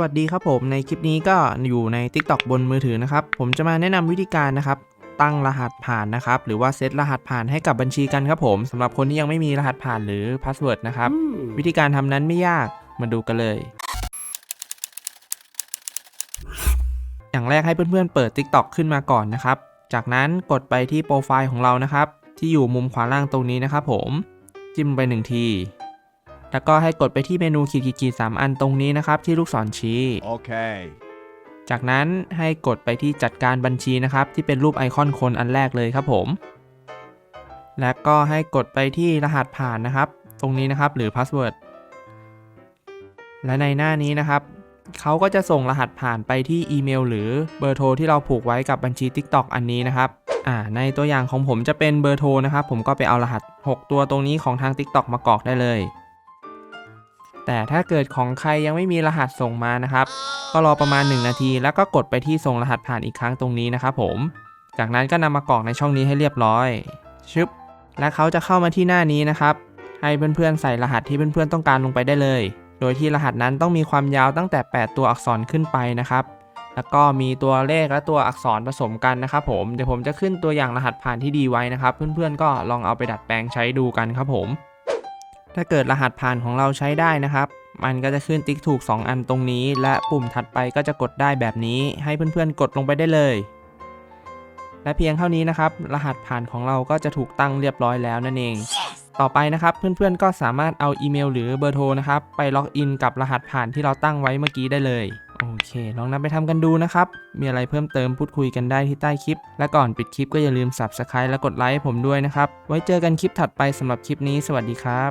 วัสดีครับผมในคลิปนี้ก็อยู่ใน TikTok บนมือถือนะครับ ผมจะมาแนะนำวิธีการนะครับ ตั้งรหัสผ่านนะครับ หรือว่าเซตรหัสผ่านให้กับบัญชีกันครับผมสำหรับคนที่ยังไม่มีรหัสผ่านหรือพาสเวิร์ดนะครับ วิธีการทำนั้นไม่ยากมาดูกันเลย อย่างแรกให้เพื่อนๆเปิด TikTok ขึ้นมาก่อนนะครับ จากนั้นกดไปที่โปรไฟล์ของเรานะครับ ที่อยู่มุมขวาล่างตรงนี้นะครับผมจิ้มไปหนึ่งที แล้วก็ให้กดไปที่เมนูขีดขีดๆๆสามอันตรงนี้นะครับที่ลูกศรชี้ Okay. จากนั้นให้กดไปที่จัดการบัญชีนะครับที่เป็นรูปไอคอนคนอันแรกเลยครับผม และก็ให้กดไปที่รหัสผ่านนะครับ ตรงนี้นะครับหรือพาสเวิร์ด และในหน้านี้นะครับเขาก็จะส่งรหัสผ่านไปที่อีเมล หรือเบอร์โทรที่เราผูกไว้กับบัญชี TikTok อันนี้นะครับอ่าในตัวอย่างของผมจะเป็นเบอร์โทรนะครับ ผมก็ไปเอารหัส 6 ตัวตรงนี้ของทาง TikTok มากรอกได้เลย แต่ถ้าเกิดของใครยังไม่มีรหัสส่งมานะครับ ก็รอประมาณ 1 นาที แล้วก็กดไปที่ส่งรหัสผ่านอีกครั้งตรงนี้นะครับผม จากนั้นก็นำมากรอกในช่องนี้ให้เรียบร้อยชึบและเขาจะเข้ามาที่หน้านี้นะครับ ให้เพื่อนๆใส่รหัสที่เพื่อนๆต้องการลงไปได้เลย โดยที่รหัสนั้นต้องมีความยาวตั้งแต่ 8 ตัวอักษรขึ้นไปนะครับ แล้วก็มีตัวเลขและตัวอักษรผสมกันนะครับผม เดี๋ยวผมจะขึ้นตัวอย่างรหัสผ่านที่ดีไว้นะครับ เพื่อนๆก็ลองเอาไปดัดแปลงใช้ดูกันครับผม ถ้าเกิดรหัสผ่านของเราใช้ได้นะครับ มันก็จะขึ้นติ๊กถูก 2 อันตรงนี้ และปุ่มถัดไปก็จะกดได้แบบนี้ ให้เพื่อนๆ กดลงไปได้เลย และเพียงเท่านี้นะครับ รหัสผ่านของเราก็จะถูกตั้งเรียบร้อยแล้วนั่นเอง ต่อไปนะครับ เพื่อนๆ ก็สามารถเอาอีเมล หรือเบอร์โทรนะครับ ไปล็อกอินกับรหัสผ่านที่เราตั้งไว้เมื่อกี้ได้เลยโอเค ลองนำไปทำกันดูนะครับ มีอะไรเพิ่มเติมพูดคุยกันได้ที่ใต้คลิป และก่อนปิดคลิปก็อย่าลืม Subscribe และกดไลค์ผมด้วยนะครับ ไว้เจอกันคลิปถัดไปสำหรับคลิปนี้ สวัสดีครับ